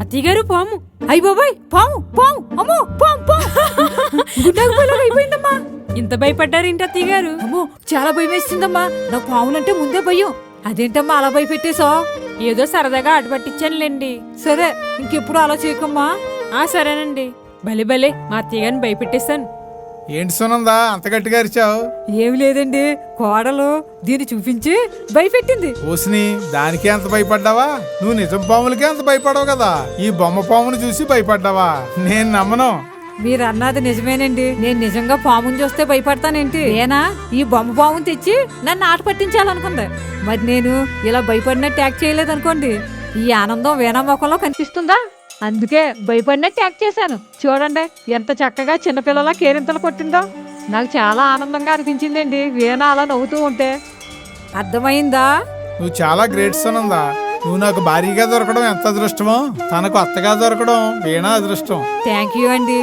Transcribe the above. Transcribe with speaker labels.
Speaker 1: అత్తయ్య గారు పాము. అయ్య బాబాయ్ పాము పాము అమ్మో పాము పాము. గుడ్డకు పిల్లలు అయిపోయిందమ్మా ఇంత భయపడ్డారేంటి అత్తయ్య గారు అమ్మో చాలా భయం వేస్తుందమ్మా నాకు పాములంటే ముందే భయం. అదేంటమ్మా అలా భయపెట్టేశావు? ఏదో సరదాగా అటు పట్టించానులేండి. సరే ఇంకెప్పుడు అలా చేయకమ్మా. ఆ సరేనండి. భలే భలే మా అత్తయ్య గారిని భయపెట్టేశాను.
Speaker 2: ఏంటి సునందా అంత గట్టిగా అరిచావు?
Speaker 1: ఏమి లేదండి కోడలు దీన్ని చూపించి భయపెట్టింది.
Speaker 2: ఓసిని దానికే అంత భయపడ్డావా? నువ్వు నిజం పాములకే అంత భయపడవు కదా? ఈ బొమ్మ పామును చూసి భయపడ్డావా? నేను నమ్మను.
Speaker 1: మీరు అన్నది నిజమేనండి. నేను నిజంగా పాముని చూస్తే భయపడతానేంటి? నేనా? ఈ బొమ్మ పాముని తెచ్చి నన్ను ఆట పట్టించాలనుకుంది. మరి నేను ఇలా భయపడినట్టు యాక్ట్ చేయలేదనుకోండి ఈ ఆనందం వీణా ముఖంలో కనిపిస్తుందా? అందుకే భయపడినట్టు యాక్ట్ చేశాను. చూడండి ఎంత చక్కగా చిన్నపిల్లల కేరింతలు కొట్టిందో. నాకు చాలా ఆనందంగా అనిపించిందండి వీణ అలా నవ్వుతూ ఉంటే. అర్థమైందా?
Speaker 2: నువ్వు చాలా గ్రేట్ సునందా. నువ్వు నాకు భారీగా దొరకడం ఎంత అదృష్టమో? తనకు అత్తగా దొరకడం వీణా అదృష్టం.
Speaker 1: థ్యాంక్ యూ అండి.